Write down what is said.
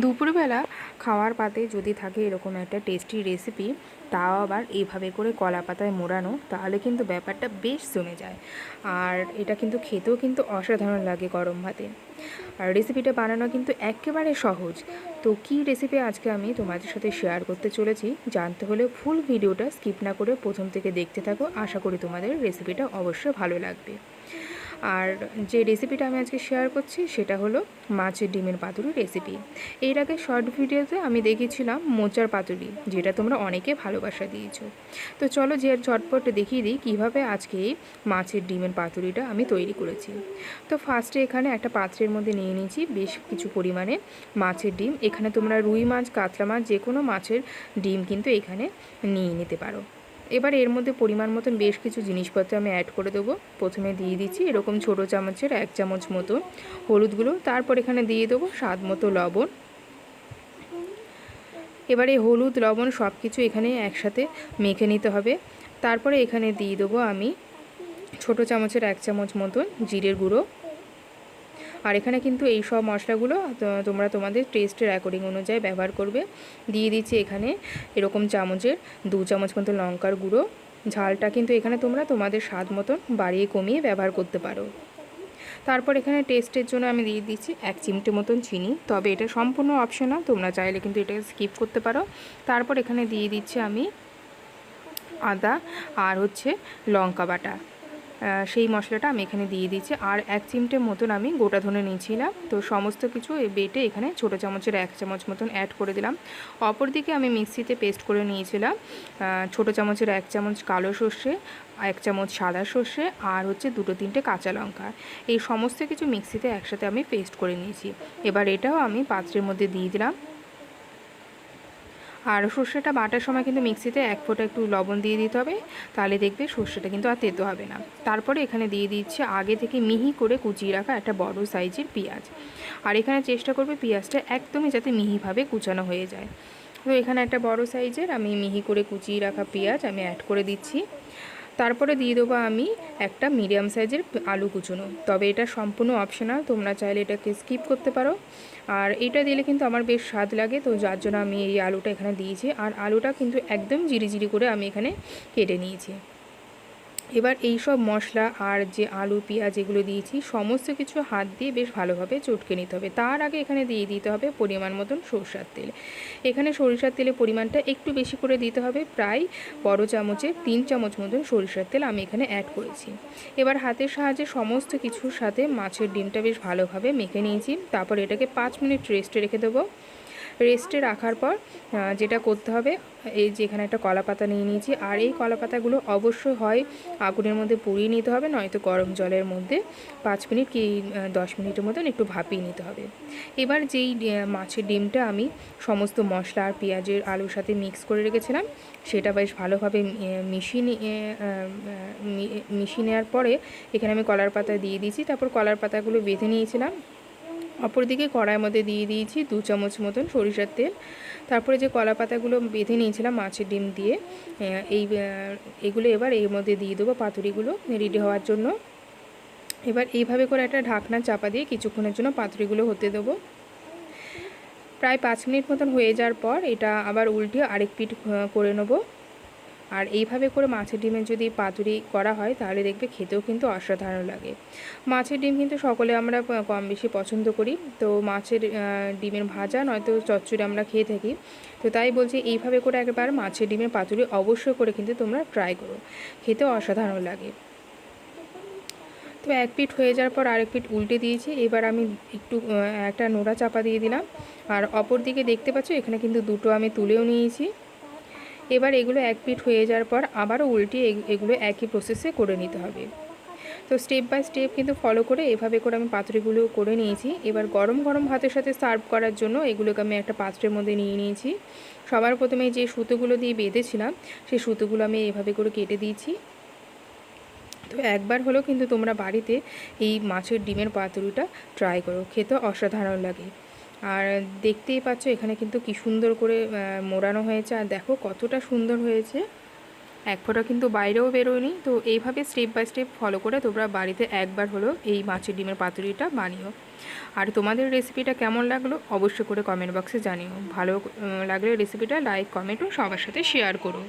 দুপুরবেলা খাওয়ার পাতে যদি থাকে এরকম একটা টেস্টি রেসিপি তাও আবার এইভাবে করে কলা পাতায় মোড়ানো, তাহলে কিন্তু ব্যাপারটা বেশ জমে যায়। আর এটা কিন্তু খেতেও কিন্তু অসাধারণ লাগে গরম ভাতে। আর রেসিপিটা বানানো কিন্তু একেবারে সহজ। তো কী রেসিপি আজকে আমি তোমাদের সাথে শেয়ার করতে চলেছি, জানতে হলে ফুল ভিডিওটা স্কিপ না করে প্রথম থেকে দেখতে থাকো। আশা করি তোমাদের রেসিপিটা অবশ্যই ভালো লাগবে। আর যে রেসিপিটা আমি আজকে শেয়ার করছি, সেটা হলো মাছের ডিমের পাতুরি রেসিপি এর আগে শর্ট ভিডিওতে আমি দেখেছিলাম মোচার পাতুরি, যেটা তোমরা অনেকে ভালোবাসা দিয়েছ। তো চলো যে ঝটপট দেখিয়ে দিই কীভাবে আজকে এই মাছের ডিমের পাতুরিটা আমি তৈরি করেছি। তো ফার্স্টে এখানে একটা পাত্রের মধ্যে নিয়ে নিয়েছি বেশ কিছু পরিমাণে মাছের ডিম। এখানে তোমরা রুই মাছ, কাতলা মাছ যে কোনো মাছের ডিম কিন্তু এখানে নিয়ে নিতে পারো। এবার এর মধ্যে পরিমাণ মতন বেশ কিছু জিনিসপত্র আমি অ্যাড করে দেবো। প্রথমে দিয়ে দিচ্ছি এরকম ছোটো চামচের এক চামচ মতো হলুদগুলো, তারপর এখানে দিয়ে দেবো স্বাদ মতো লবণ। এবারে হলুদ, লবণ সব কিছু এখানে একসাথে মেখে নিতে হবে। তারপরে এখানে দিয়ে দেবো আমি ছোটো চামচের এক চামচ মতন জিরের গুঁড়ো। আর এখানে কিন্তু এই সব মশলাগুলো তোমরা তোমাদের টেস্টের অ্যাকর্ডিং অনুযায়ী ব্যবহার করবে। দিয়ে দিচ্ছি এখানে এরকম চামচের দু চামচ মতো লঙ্কার গুঁড়ো। ঝালটা কিন্তু এখানে তোমরা তোমাদের স্বাদ মতন বাড়িয়ে কমিয়ে ব্যবহার করতে পারো। তারপর এখানে টেস্টের জন্য আমি দিয়ে দিচ্ছি এক চিমটে মতন চিনি। তবে এটা সম্পূর্ণ অপশনাল তোমরা চাইলে কিন্তু এটা স্কিপ করতে পারো। তারপর এখানে দিয়ে দিচ্ছি আমি আদা আর হচ্ছে লঙ্কা বাটা। সেই মশলাটা আমি এখানে দিয়ে দিচ্ছি আর এক চিমটে মতন আমি গোটা ধনে নিয়েছিলাম। তো সমস্ত কিছু বেটে এখানে ছোটো চামচের এক চামচ মতন অ্যাড করে দিলাম। অপরদিকে আমি মিক্সিতে পেস্ট করে নিয়েছিলাম ছোটো চামচের এক চামচ কালো সর্ষে, এক চামচ সাদা সর্ষে আর হচ্ছে দুটো তিনটে কাঁচা লঙ্কা। এই সমস্ত কিছু মিক্সিতে একসাথে আমি পেস্ট করে নিয়েছি। এবার এটাও আমি পাত্রের মধ্যে দিয়ে দিলাম। আর সর্ষেটা বাটার সময় কিন্তু মিক্সিতে এক ফোঁটা একটু লবণ দিয়ে দিতে হবে। তাহলে দেখবে সর্ষেটা কিন্তু আর তেতো হবে না। তারপরে এখানে দিয়ে দিচ্ছে আগে থেকে মিহি করে কুচিয়ে রাখা একটা বড় সাইজের পেঁয়াজ। আর এখানে চেষ্টা করবে পেঁয়াজটা একদমই যাতে মিহিভাবে কুচানো হয়ে যায়। তো এখানে একটা বড় সাইজের আমি মিহি করে কুচিয়ে রাখা পেঁয়াজ আমি অ্যাড করে দিচ্ছি। তারপরে দিয়ে দেবো আমি একটা মিডিয়াম সাইজের আলু কুচুনো। তবে এটা সম্পূর্ণ অপশনাল তোমরা চাইলে এটাকে স্কিপ করতে পারো। আর এটা দিলে কিন্তু আমার বেশ স্বাদ লাগে, তো যার জন্য আমি এই আলুটা এখানে দিয়েছি। আর আলুটা কিন্তু একদম জিরি জিরি করে আমি এখানে কেটে নিয়েছি। এবার এই সব মশলা আর যে আলু, পেঁয়াজ এগুলো দিয়েছি, সমস্ত কিছু হাত দিয়ে বেশ ভালোভাবে চটকে নিতে হবে। তার আগে এখানে দিয়ে দিতে হবে পরিমাণ মতন সরষার তেল। এখানে সরিষার তেলের পরিমাণটা একটু বেশি করে দিতে হবে। প্রায় বড় চামচে, তিন চামচ মতন সরিষার তেল আমি এখানে অ্যাড করেছি। এবার হাতের সাহায্যে সমস্ত কিছুর সাথে মাছের ডিমটা বেশ ভালোভাবে মেখে নিয়েছি। তারপর এটাকে পাঁচ মিনিট রেস্টে রেখে দেবো। রেস্টে রাখার পর যেটা করতে হবে, এই যে এখানে একটা কলা পাতা নিয়ে নিয়েছি। আর এই কলা পাতাগুলো অবশ্যই হয় আগুনের মধ্যে পুড়িয়ে নিতে হবে, নয়তো গরম জলের মধ্যে পাঁচ মিনিট কি দশ মিনিটের মতন একটু ভাপিয়ে নিতে হবে। এবার যেই মাছের ডিমটা আমি সমস্ত মশলা আর পেঁয়াজের আলুর সাথে মিক্স করে রেখেছিলাম, সেটা বেশ ভালোভাবে মিশিয়ে নিয়ে মিশিয়ে নেওয়ার পরে এখানে আমি কলার পাতা দিয়ে দিয়েছি, তারপর কলার পাতাগুলো বেঁধে নিয়েছিলাম। অপরদিকে কড়াইয়ের মধ্যে দিয়ে দিয়েছি দু চামচ মতন সরিষার তেল। তারপরে যে কলা পাতাগুলো বেঁধে নিয়েছিলাম মাছের ডিম দিয়ে এই এগুলো এবার এর মধ্যে দিয়ে দেবো পাতুরিগুলো রেডি হওয়ার জন্য। এবার এইভাবে করে একটা ঢাকনা চাপা দিয়ে কিছুক্ষণের জন্য পাতুরিগুলো হতে দেবো। প্রায় পাঁচ মিনিট মতন হয়ে যাওয়ার পর এটা আবার উল্টে আরেক পিঠ করে নেব। আর এইভাবে করে মাছের ডিমের যদি পাতুরি করা হয়, তাহলে দেখবে খেতেও কিন্তু অসাধারণ লাগে। মাছের ডিম কিন্তু সকলে আমরা কম বেশি পছন্দ করি। তো মাছের ডিমের ভাজা নয়তো চচ্চড়ি আমরা খেয়ে থাকি। তো তাই বলছি এইভাবে করে একবার মাছের ডিমের পাতুরি অবশ্যই করে কিন্তু তোমরা ট্রাই করো। খেতেও অসাধারণ লাগে। তো এক পিঠ হয়ে যাওয়ার পর আরেক পিঠ উল্টে দিয়েছি। এবার আমি একটু একটা নোড়া চাপা দিয়ে দিলাম। আর অপর দিকে দেখতে পাচ্ছ এখানে কিন্তু দুটো আমি তুলেও নিয়েছি। এবার এগুলো এক পিঠ হয়ে যাওয়ার পর আবারও উল্টিয়ে এগুলো একই প্রসেসে করে নিতে হবে। তো স্টেপ বাই স্টেপ কিন্তু ফলো করে এভাবে করে আমি পাত্রগুলো করে নিয়েছি। এবার গরম গরম ভাতের সাথে সার্ভ করার জন্য এগুলোকে আমি একটা পাত্রের মধ্যে নিয়ে নিয়েছি। সবার প্রথমে যে সুতোগুলো দিয়ে বেঁধেছিলাম, সেই সুতোগুলো আমি এভাবে করে কেটে দিয়েছি। তো একবার হলেও কিন্তু তোমরা বাড়িতে এই মাছের ডিমের পাতুরিটা ট্রাই করো, খেতে অসাধারণ লাগে। আর দেখতেই পাচ্ছ এখানে কিন্তু কি সুন্দর করে মোড়ানো হয়েছে। আর দেখো কতটা সুন্দর হয়েছে। এক ফোঁটা কিন্তু বাইরেও বেরোয়নি। তো এইভাবে স্টেপ বাই স্টেপ ফলো করে তোমরা বাড়িতে একবার হলো এই মাছের ডিমের পাতুরিটা বানিও। আর তোমাদের রেসিপিটা কেমন লাগল অবশ্যই করে কমেন্ট বক্সে জানিও। ভালো লাগলে রেসিপিটা লাইক কমেন্ট সবার সাথে শেয়ার করো।